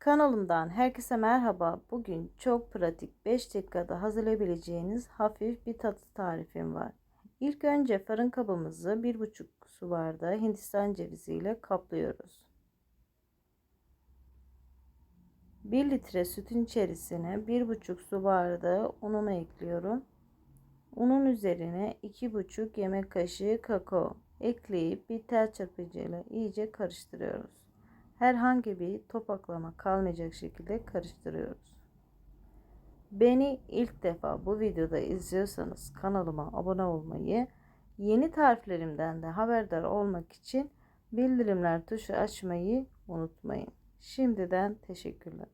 Kanalımdan herkese merhaba. Bugün çok pratik 5 dakikada hazırlayabileceğiniz hafif bir tatlı tarifim var. İlk önce fırın kabımızı 1,5 su bardağı hindistan cevizi ile kaplıyoruz. 1 litre sütün içerisine 1,5 su bardağı unumu ekliyorum. Unun üzerine 2,5 yemek kaşığı kakao ekleyip bir tel çırpıcıyla iyice karıştırıyoruz herhangi bir topaklama kalmayacak şekilde karıştırıyoruz. Beni ilk defa bu videoda izliyorsanız kanalıma abone olmayı, yeni tariflerimden de haberdar olmak için bildirimler tuşu açmayı unutmayın. Şimdiden teşekkürler.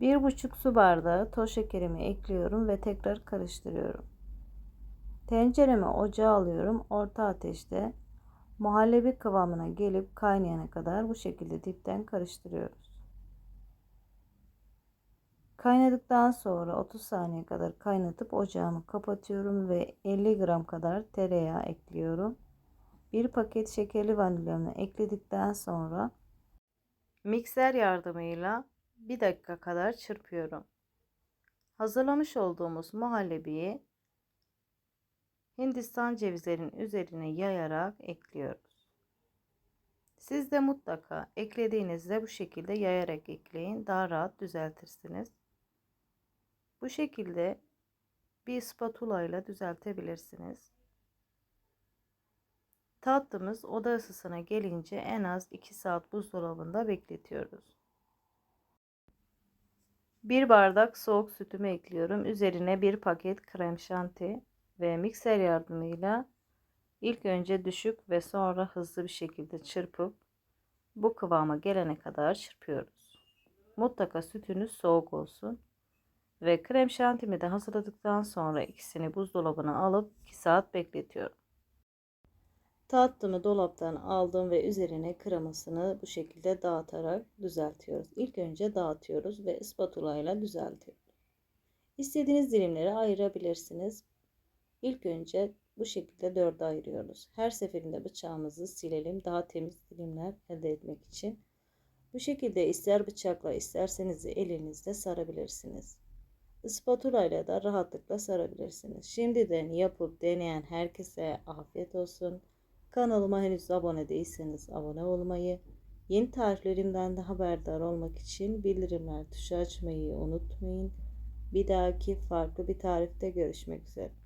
1,5 su bardağı toz şekerimi ekliyorum ve tekrar karıştırıyorum. Tenceremi ocağa alıyorum. Orta ateşte muhallebi kıvamına gelip kaynayana kadar bu şekilde dipten karıştırıyoruz. Kaynadıktan sonra 30 saniye kadar kaynatıp ocağımı kapatıyorum ve 50 gram kadar tereyağı ekliyorum. Bir paket şekerli vanilyamı ekledikten sonra mikser yardımıyla 1 dakika kadar çırpıyorum. Hazırlamış olduğumuz muhallebiyi Hindistan cevizlerinin üzerine yayarak ekliyoruz. Siz de mutlaka eklediğinizde bu şekilde yayarak ekleyin. Daha rahat düzeltirsiniz. Bu şekilde bir spatula ile düzeltebilirsiniz. Tatlımız oda ısısına gelince en az 2 saat buzdolabında bekletiyoruz. Bir bardak soğuk sütümü ekliyorum. Üzerine bir paket krem şanti ve mikser yardımıyla ilk önce düşük ve sonra hızlı bir şekilde çırpıp bu kıvama gelene kadar çırpıyoruz. Mutlaka sütünüz soğuk olsun. Ve krem şantimi de hazırladıktan sonra ikisini buzdolabına alıp 2 saat bekletiyorum. Tatlımı dolaptan aldım ve üzerine kremasını bu şekilde dağıtarak düzeltiyoruz. İlk önce dağıtıyoruz ve spatula ile düzeltiyoruz. İstediğiniz dilimleri ayırabilirsiniz. İlk önce bu şekilde dörde ayırıyoruz. Her seferinde bıçağımızı silelim daha temiz dilimler elde etmek için. Bu şekilde ister bıçakla isterseniz elinizde sarabilirsiniz. Spatula ile de rahatlıkla sarabilirsiniz. Şimdiden yapıp deneyen herkese afiyet olsun. Kanalıma henüz abone değilseniz abone olmayı, yeni tariflerimden de haberdar olmak için bildirimler tuşu açmayı unutmayın. Bir dahaki farklı bir tarifte görüşmek üzere.